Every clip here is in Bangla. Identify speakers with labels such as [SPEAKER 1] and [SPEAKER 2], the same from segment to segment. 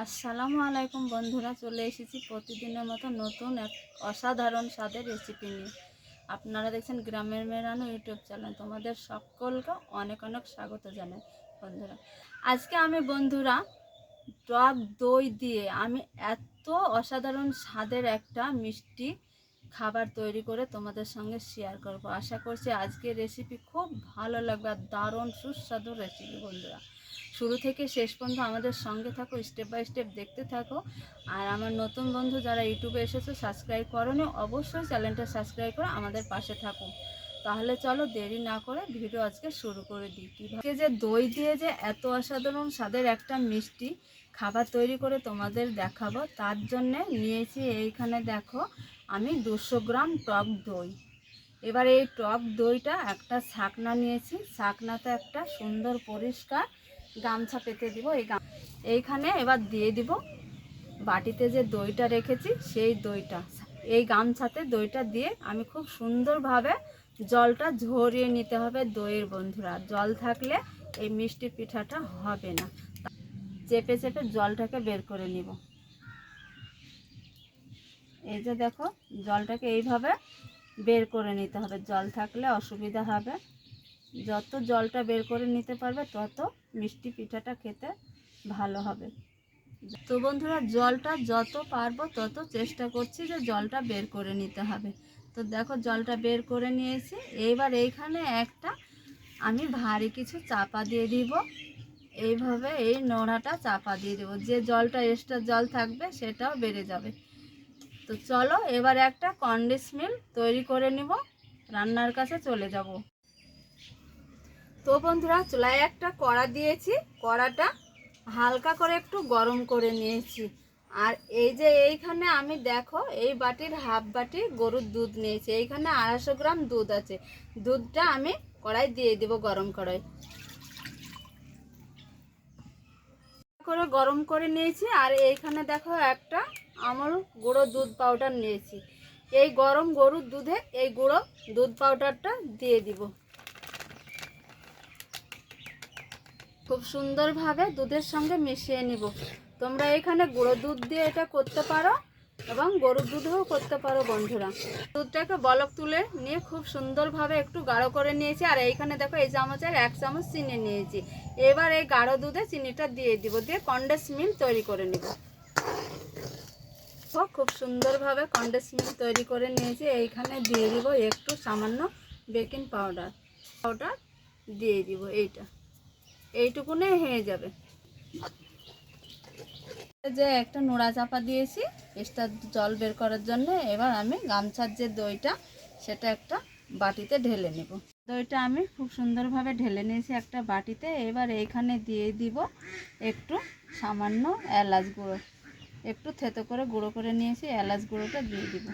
[SPEAKER 1] আসসালামু আলাইকুম বন্ধুরা, চলে এসেছি প্রতিদিনের মতো নতুন এক অসাধারণ স্বাদের রেসিপি নিয়ে। আপনারা দেখছেন গ্রামের মেয়েরানো ইউটিউব চ্যানেল, তোমাদের সকলকে অনেক অনেক স্বাগত জানাই বন্ধুরা। আজকে আমি বন্ধুরা টক দই দিয়ে আমি এত অসাধারণ স্বাদের একটা মিষ্টি খাবার তৈরি করে তোমাদের সঙ্গে শেয়ার করব। আশা করছি আজকের রেসিপি খুব ভালো লাগবে আর দারুণ সুস্বাদু রেসিপি বন্ধুরা। শুরু থেকে শেষ পর্যন্ত আমাদের সঙ্গে থাকো স্টেপ বাই স্টেপ দেখতে থাকো। আর আমার নতুন বন্ধু যারা ইউটিউবে এসেছ সাবস্ক্রাইব করোনি, অবশ্যই চ্যানেলটা সাবস্ক্রাইব করে আমাদের পাশে থাকো। তাহলে চলো দেরি না করে ভিডিও আজকে শুরু করে দিই। কীভাবে যে দই দিয়ে যে এত অসাধারণ স্বাদের একটা মিষ্টি খাবার তৈরি করে তোমাদের দেখাবো। তার জন্যে নিয়েছি এইখানে দেখো, আমি দুশো গ্রাম টক দই। এবার এই টক দইটা একটা ছাকনা নিয়েছি। ছাকনাতে একটা সুন্দর পরিষ্কার গামছা পেতে দিব এই গাম এইখানে এবার দিয়ে দিব বাটিতে যে দইটা রেখেছি, সেই দইটা। এই গামছাতে দইটা দিয়ে আমি খুব সুন্দরভাবে জলটা ঝরিয়ে নিতে হবে দইয়ের বন্ধুরা। জল থাকলে এই মিষ্টি পিঠাটা হবে না। চেপে চেপে জলটাকে বের করে নিব। এই যে দেখো, জলটাকে এইভাবে বের করে নিতে হবে। জল থাকলে অসুবিধা হবে। যত জলটা বের করে নিতে পারবে, তত মিষ্টি পিঠাটা খেতে ভালো হবে। তো বন্ধুরা, জলটা যত পারব তত চেষ্টা করছি যে জলটা বের করে নিতে হবে। তো দেখো, জলটা বের করে নিয়েছি। এইবার এইখানে একটা আমি ভারী কিছু চাপা দিয়ে দিব। এইভাবে এই নোড়াটা চাপা দিয়ে দেবো। যে জলটা এক্সট্রা জল থাকবে সেটাও বেড়ে যাবে। তো চলো এবার একটা কন্ডিস মিল তৈরি করে নিব। রান্নার কাছে চলে যাব। তো বন্ধুরা, চুলায় একটা কড়া দিয়েছি। কড়াটা হালকা করে একটু গরম করে নিয়েছি। আর এই যে এইখানে আমি দেখো, এই বাটির হাফ বাটি গরুর দুধ নিয়েছি। এইখানে আড়াইশো গ্রাম দুধ আছে। দুধটা আমি কড়াই দিয়ে দেবো গরম কড়াই। করে গরম করে নিয়েছি আর এইখানে দেখো একটা আমার গুঁড়ো দুধ পাউডার নিয়েছি। এই গরম গরুর দুধে এই গুঁড়ো দুধ পাউডারটা দিয়ে দিব। খুব সুন্দরভাবে দুধের সঙ্গে মিশিয়ে নিব। তোমরা এখানে গুঁড়ো দুধ দিয়ে এটা করতে পারো। এবং গরুর দুধও করতে পারো বন্ধুরা। দুধটাকে বলক তুলে নিয়ে খুব সুন্দরভাবে একটু গাঢ় করে নিয়েছি। আর এইখানে দেখো, এই চামচের এক চামচ চিনি নিয়েছি। এবার এই গাঢ় দুধে চিনিটা দিয়ে দিব, দিয়ে কন্ডেন্স মিল্ক তৈরি করে নিব। খুব সুন্দরভাবে কন্ডেন্স মিল্ক তৈরি করে নিয়েছি। এইখানে দিয়ে দিব একটু সামান্য বেকিং পাউডার পাউডার দিয়ে দিব, এইটা। এইটুকুনে হয়ে যাবে। যে একটা নোড়া চাপা দিয়েছি, এক্সট্রা জল বের করার জন্য। এবার আমি গামছার যে দইটা, সেটা একটা বাটিতে ঢেলে নেব। দইটা আমি খুব সুন্দরভাবে ঢেলে নিয়েছি একটা বাটিতে। এবার এইখানে দিয়ে দিব একটু সামান্য এলাচ গুঁড়ো। একটু থেতো করে গুঁড়ো করে নিয়েছি, এলাচ গুঁড়োটা দিয়ে দিব।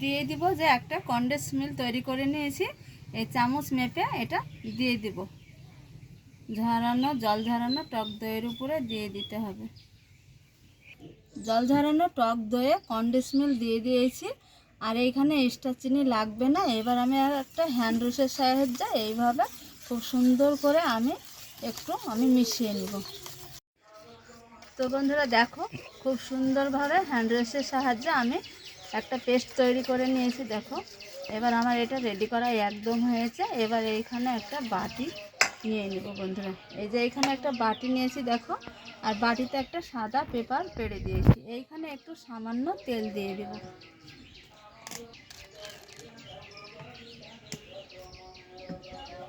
[SPEAKER 1] দিয়ে দিব যে একটা কন্ডেন্স মিল তৈরি করে নিয়েছি। এই চামচ মেপে এটা দিয়ে দিব। ঝরানো জল ঝরানো টক দইয়ের উপরে দিয়ে দিতে হবে। জল ঝরানো টক দইয়ে কন্ডেন্স মিল্ক দিয়ে দিয়েছি। আর এইখানে এক্সট্রা চিনি লাগবে না। এবার আমি আর একটা হ্যান্ড রুশের সাহায্যে এইভাবে খুব সুন্দর করে আমি একটু আমি মিশিয়ে নিব। তো বন্ধুরা, দেখো, খুব সুন্দরভাবে হ্যান্ড রুশের সাহায্যে আমি একটা পেস্ট তৈরি করে নিয়েছি। দেখো, এবার আমার এটা রেডি করা একদম হয়েছে। এবার এইখানে একটা বাটি নিয়ে নিব বন্ধুরা। এই যে এইখানে একটা বাটি নিয়েছি, দেখো। আর বাটিতে একটা সাদা পেপার পেড়ে দিয়েছি। এইখানে একটু সামান্য তেল দিয়ে দেব।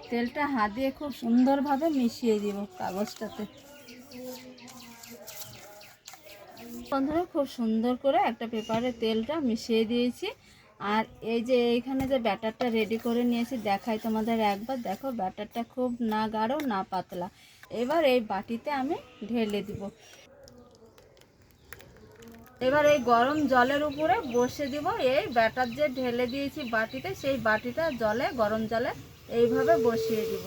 [SPEAKER 1] তেলটা হাত দিয়ে খুব সুন্দরভাবে মিশিয়ে দিব কাগজটাতে। বন্ধুরা, খুব সুন্দর করে একটা পেপারে তেলটা মিশিয়ে দিয়েছি। আর এই যে এইখানে যে ব্যাটারটা রেডি করে নিয়েছি, দেখাই তোমাদের একবার। দেখো, ব্যাটারটা খুব না গাঢ় না পাতলা। এবার এই বাটিতে আমি ঢেলে দিব। এবার এই গরম জলের উপরে বসে দিব। এই ব্যাটার যে ঢেলে দিয়েছি বাটিতে, সেই বাটিটা জলে, গরম জলে এইভাবে বসিয়ে দিব।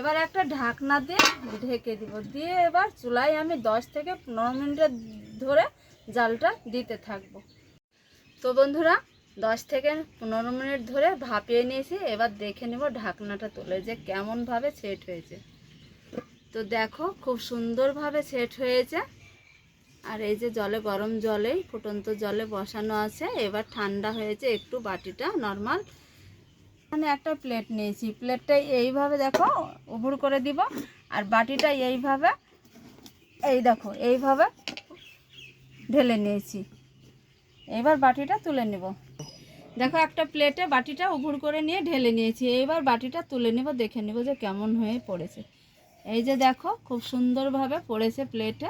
[SPEAKER 1] এবার একটা ঢাকনা দিয়ে ঢেকে দিব। দিয়ে এবার চুলায় আমি দশ থেকে পনেরো মিনিটের ধরে জালটা দিতে থাকব। তো বন্ধুরা, দশ থেকে পনেরো মিনিট ধরে ভাপিয়ে নিয়েছি, এবার দেখে নেব ঢাকনাটা তুলে যে কেমনভাবে সেট হয়েছে। তো দেখো, খুব সুন্দরভাবে সেট হয়েছে। আর এই যে জলে, গরম জলেই ফুটন্ত জলে বসানো আছে, এবার ঠান্ডা হয়েছে একটু বাটিটা নর্মাল এখানে একটা প্লেট নিয়েছি প্লেটটা এইভাবে দেখো উবুর করে দিব, আর বাটিটা এইভাবে, এই দেখো, এইভাবে ঢেলে নিয়েছি। এবার বাটিটা তুলে নেব। দেখো, একটা প্লেটে বাটিটা উবুর করে নিয়ে ঢেলে নিয়েছি। এইবার বাটিটা তুলে নেব, দেখে নেব যে কেমন হয়ে পড়েছে। এই যে দেখো, খুব সুন্দরভাবে পড়েছে প্লেটে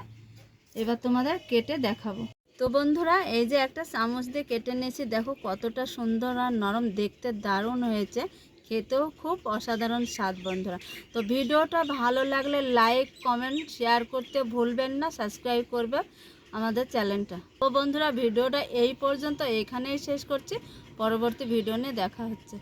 [SPEAKER 1] এবার তোমাদের কেটে দেখাবো। তো বন্ধুরা, এই যে একটা চামচ দিয়ে কেটে নিয়েছি, দেখো কতটা সুন্দর আর নরম, দেখতে দারুণ হয়েছে। খেতেও খুব অসাধারণ স্বাদ, বন্ধুরা। তো ভিডিওটা ভালো লাগলে লাইক কমেন্ট শেয়ার করতে ভুলবেন না সাবস্ক্রাইব করবে। আমাদের চ্যানেলটা। ও বন্ধুরা, ভিডিওটা এই পর্যন্ত এখানেই শেষ করছি। পরবর্তী ভিডিও নিয়ে দেখা হচ্ছে।